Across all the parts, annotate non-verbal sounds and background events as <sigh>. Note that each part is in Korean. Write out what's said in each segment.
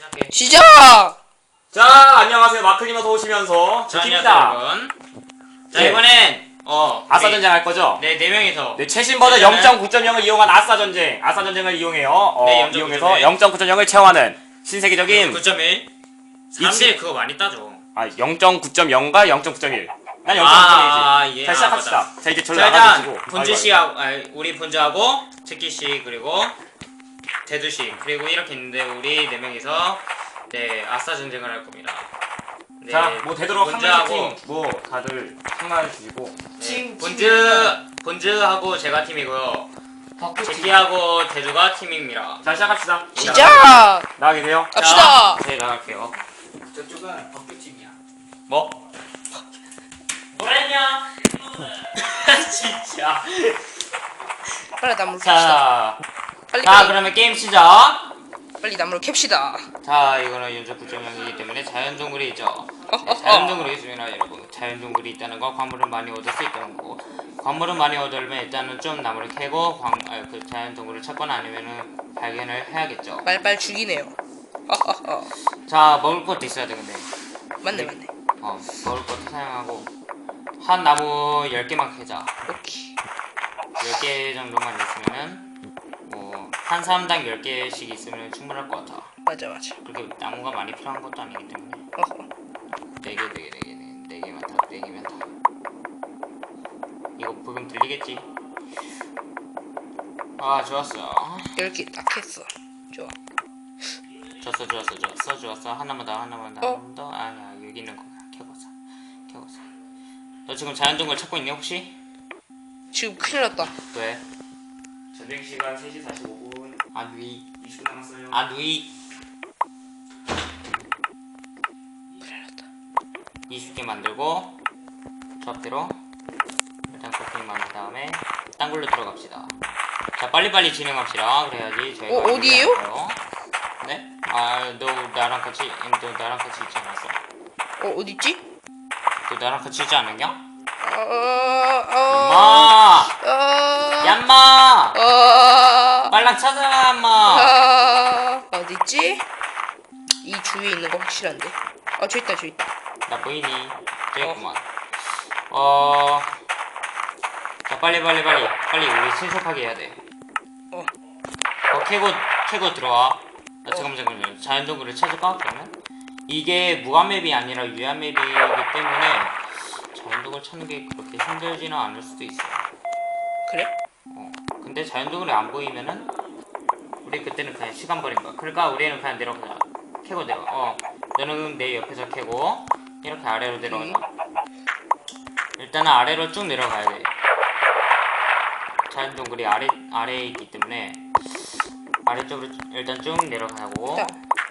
시작해. 시작! 자, 안녕하세요. 마클님 어서 오시면서 자, 지킵니다. 안녕하세요, 여러분. 자, 네. 이번엔 어 아싸 우리- 전쟁 할 거죠? 네, 네 명이서 네, 최신 버전 일단은- 0.9.0을 이용한 아싸 전쟁. 아싸 전쟁을 이용해요. 어, 네, 0.9.1. 이용해서 0.9.0을 채워하는 신세계적인 9.1. 사람들이 그거 많이 따져. 아, 0.9.0과 0.9.1. 난 0.9.1이지. 아, 예. 자, 시작합시다. 자, 이제 절로 자, 나가주시고. 일단 본주 씨하고 아니, 우리 본주하고 제키 씨 그리고 대두 씨 그리고 이렇게 있는데 우리 네 명이서 네 아싸 전쟁을 할 겁니다. 네, 자, 뭐 되도록 팀, 뭐 다들 상말 주시고. 네, 본주 본주하고 제가 팀이고요. 제키하고 대두가 팀입니다. 자, 시작합시다. 시작! 나가 계세요. 갑시다! 네 나갈게요. 저쪽은 법규팀이야. 뭐? 뭐랬냐? <laughs> 진짜. 빨리 캡시다. 자, 빨리, 자 빨리, 그러면 게임 시작. 빨리 나무를 캡시다. 자 이거는 연속 9.0이기 때문에 자연 동굴이 있죠. 네, 자연 동굴이 있습니다 여러분. 자연 동굴이 있다는 건 광물을 많이 얻을 수 있다는 거고 광물을 많이 얻으려면 일단은 좀 나무를 캐고 광, 아, 그 자연 동굴을 찾거나 아니면은 발견을 해야겠죠. 빨빨 죽이네요. 허허허. 자 먹을 것도 있어야 돼 근데. 맞네, 맞네. 어 먹을 것도 사용하고 한 나무 10개만 캐자. 오케이. 10개 정도만 있으면은 뭐 한 사람당 10개씩 있으면 충분할 것 같아. 맞아, 맞아. 그렇게 나무가 많이 필요한 것도 아니기 때문에 어허. 4개, 4개, 4개, 4개만 다, 4개면 다. 이거 부금 들리겠지? 아 좋았어. 열개 딱 했어. 좋아. 좋았어, 좋았어, 좋았어, 좋았어. 하나만 더, 하나만 더, 어? 하나만 더. 아니야, 여기 있는 거 켜고서, 켜고서. 너 지금 자연동굴 찾고 있니 혹시? 지금 큰일 났다. 왜? 전쟁 시간 3시 45분. 아 누이, 20분 남았어요. 아 누이. 20개 만들고 조합대로 일단 코팅 만든 다음에 딴 걸로 들어갑시다. 자 빨리빨리 진행합시다. 그래야지 저희가 어, 어디에요? 네? 아너 나랑 같이 음, 너 나랑 같이 있지 않았어? 어, 어딨지? 너 나랑 같이 있지 않았냐? 어, 어, 엄마! 어, 얌마! 어, 빨랑 찾아 얌마! 어, 어딨지? 이 주위에 있는 거 확실한데. 아, 저기 있다, 저기 있다. 나 보이니? 저기 있구만. 어... 자 빨리 빨리 빨리 빨리 우리 신속하게 해야 돼. 어. 어 캐고 캐고 들어와. 아, 잠깐만 잠깐만 자연동굴을 찾을 까 그러면? 이게 무한맵이 아니라 유한맵이기 때문에 자연동굴 찾는 게 그렇게 힘들지는 않을 수도 있어. 그래? 어. 근데 자연동굴이 안 보이면은 우리 그때는 그냥 시간 버린 거야. 그러니까 우리는 그냥 내려가자. 캐고 내려. 어. 너는 내 옆에서 캐고 이렇게 아래로 내려가자. 일단은 아래로 쭉 내려가야 돼. 자연동굴이 아래 아래에 있기 때문에 아래쪽으로 쭉- 일단 쭉 내려가고. 자,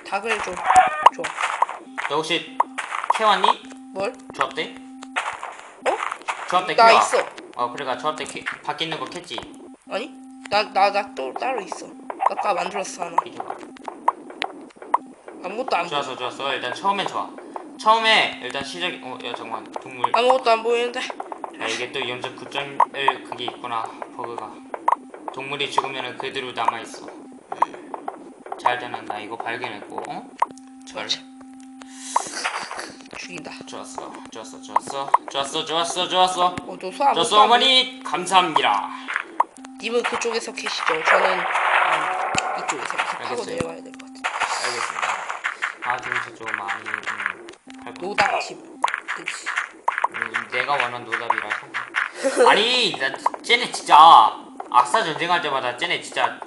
닭을 좀, 줘. 너 혹시 캐왔니? 뭘? 조합대? 어? 조합대 나. 있어. 어 그러니까 조합대 캐, 밖에 있는 거 캤지. 아니? 나, 나, 나 또 따로 있어. 아까 만들었어, 하나. 비켜봐. 아무것도 안 보여. 좋았어 좋았어 일단 처음엔 좋아 처음에 일단 시작 어야 잠깐만 동물 아무것도 안 보이는데. 야 이게 또 연적 9.1 그게 있구나 버그가 동물이 죽으면은 그대로 남아 있어 자 일단은 나 이거 발견했고 어? 절. 죽인다. 좋았어 좋았어 좋았어 좋았어 좋았어 좋았어 어, 너소 아무것도 좋았어. 어머니 감사합니다 님은 그쪽에서 계시죠. 저는 음, 이쪽에서 파고 알겠어요. 내려가야 될 것 같아. 알겠습니다 아 지금 저쪽 많이 음, 할 거. 노닥집. 그치. 음, 내가 원하는 노답이라서 아니 나 쟤네 진짜 악사 전쟁할 때마다 쟤네 진짜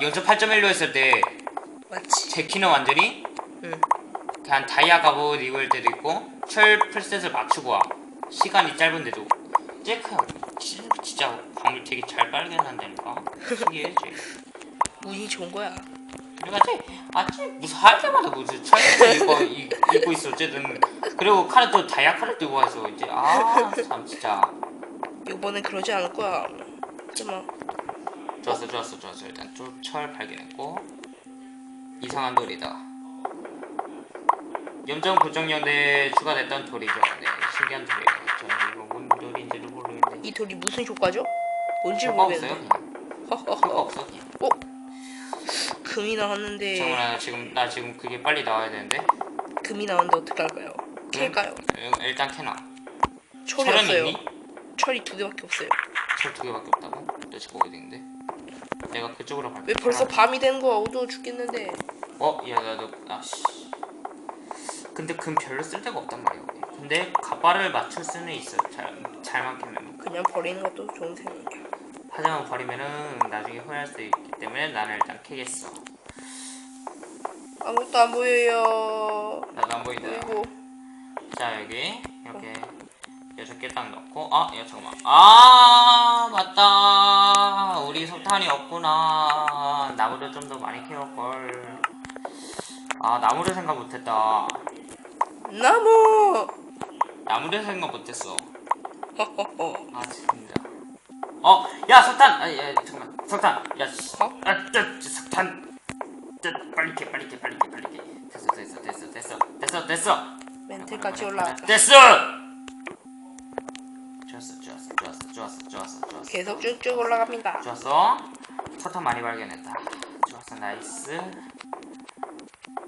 연습 8.1로 했을 때 맞지? 제 키는 완전히 응. 그냥 다이아 갑옷 입을 때도 있고 철 풀셋을 맞추고 와. 시간이 짧은데도. 진- 진짜 광물 되게 잘 발견한다니까? 신기해 쟤 운이 좋은 거야. 그러니까 쟤 아쟤 무슨 할 때마다 무슨 철풀 입고 이- 입고 있어 어쨌든. 그리고 칼을 또 다이아 칼을 들고 와 있어 이제 아 참 진짜. 이번엔 그러지 않을 거야. 하지마. 좋았어 좋았어 좋았어. 일단 쫄- 철 발견했고. 이상한 돌이다 염정 고정연대 추가됐던 돌이죠 네 신기한 돌이에요 저는 이거 뭔 돌인지도 모르겠는데 이 돌이 무슨 효과죠? 뭔지 효과 없어요 모르겠는데. <laughs> 그냥 효과. 없어 그냥 그 금이 나왔는데 잠깐만 나 지금 나 지금 그게 빨리 나와야 되는데 금이 나왔는데 어떻게 할까요? 캘까요? 응, 일단 캐놔 철이 철은 없어요. 있니? 철이 두 개밖에 없어요. 철 두 개밖에 없다고? 너 지금 어디 있는데? 내가 그쪽으로 갈게 왜 벌써 밤이 되는 거야? 어두워 죽겠는데. 어? 야 나도 아씨 근데 금 별로 쓸데가 없단 말이야 우리. 근데 가발을 맞출 수는 있어 잘, 잘만 캐면. 그냥 버리는 것도 좋은 생각이야. 하지만 버리면은 나중에 후회할 수 있기 때문에 나는 일단 캐겠어. 아무것도 안 보여요. 나도 안 보인다. 그리고. 자 여기 이렇게 여섯 개 딱 넣고 아 야 잠깐만. 아 맞다. 우리 석탄이 없구나. 나무를 좀 더 많이 캐올걸. 아 나무를 생각 못했다 나무. 나무를 생각 못했어. 허허허. 아 진짜. 어 야 석탄! 아 야 잠깐만. 석탄! 야 씨. 어? 아, 저, 저, 석탄! 저, 빨리 캐 빨리 캐 빨리 캐 빨리 캐. 됐어 됐어 됐어 됐어 됐어 됐어. 멘트까지 올라왔다. 됐어! 좋았어 좋았어 좋았어 좋았어 좋았어 좋았어. 계속 쭉쭉 올라갑니다. 좋았어. 석탄 많이 발견했다. 좋았어 나이스.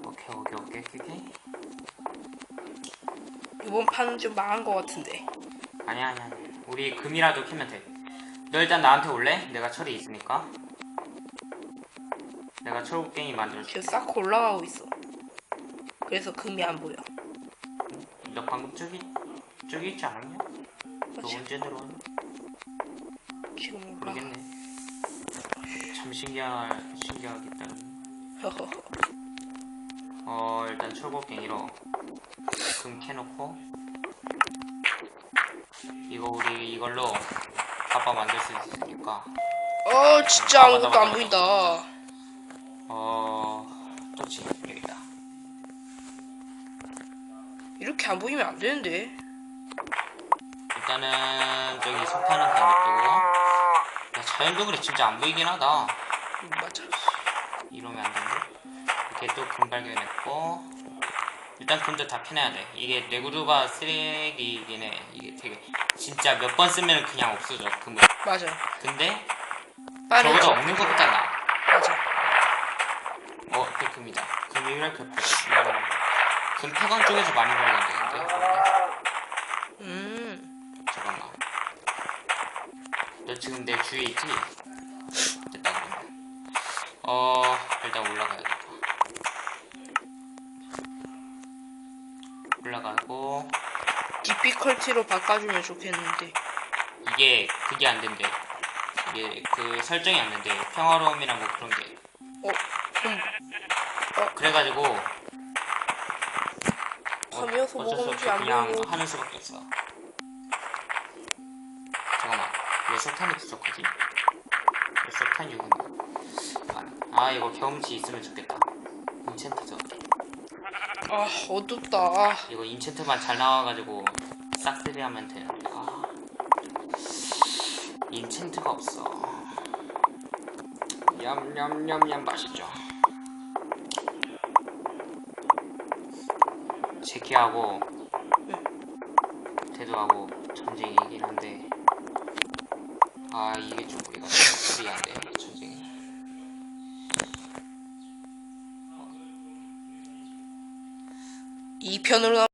오케이 오케이 오케이 오케이 오케 이 이번 판은 좀 망한 것 같은데. 아니야 아니야. 우리 금이라도 캐면 돼너 일단 나한테 올래? 내가 철이 있으니까 내가 철곡갱이 만들어줄게 지금 싹 올라가고 있어. 그래서 금이 안 보여. 너 방금 저기 저기 있지 않았냐? 너? 언제 들어왔냐? 지금. 모르겠네 참 신기하, 신기하겠다 허허허. 어 일단 철곡갱이로 금 캐놓고 이거 우리 이걸로 아빠 만들 수 있으니까 어 진짜 아, 아무것도 안 보인다. 어 또지 여기다 이렇게 안 보이면 안 되는데. 일단은 저기 석탄은 다야 자연동굴이 진짜 안 보이긴 하다 음, 맞아. 이러면 안 되는 데 이렇게 또금 발견했고 일단 금도 다 캐내야 돼 이게 내구도가 쓰레기이긴 해 이게 되게 진짜 몇 번 쓰면 그냥 없어져 금은 맞아. 근데 빠르죠. 저거도 없는 것보다 나아 맞아. 어, 그 금이다. 금이 왜 이렇게? 금 태광 쪽에서 많이 발견되는데? 음. 잠깐만. 너 지금 내 주위에 있지? 됐다 그러면. 어, 일단 올라가야겠다. 올라가고 디피컬티로 바꿔주면 좋겠는데. 이게 그게 안 된대. 이게 그 설정이 안 된대. 평화로움이나 뭐 그런 게. 어. 음. 그래가지고 밤이어서 어쩔 수 먹은지 없이 안 그냥 보이고. 하는 수밖에 없어. 잠깐만, 왜 석탄이 부족하지? 왜 석탄 여기 있나? 아, 이거 경험치 있으면 좋겠다. 인챈트죠. 아 어둡다. 아, 이거 인챈트만 잘 나와가지고 싹쓸이 하면 되는데. 아, 인챈트가 없어. 냠냠냠냠 맛있죠. 제키하고 대도하고 전쟁이긴 한데 아 이게 좀 우리가 불리한데 전쟁이 이 편으로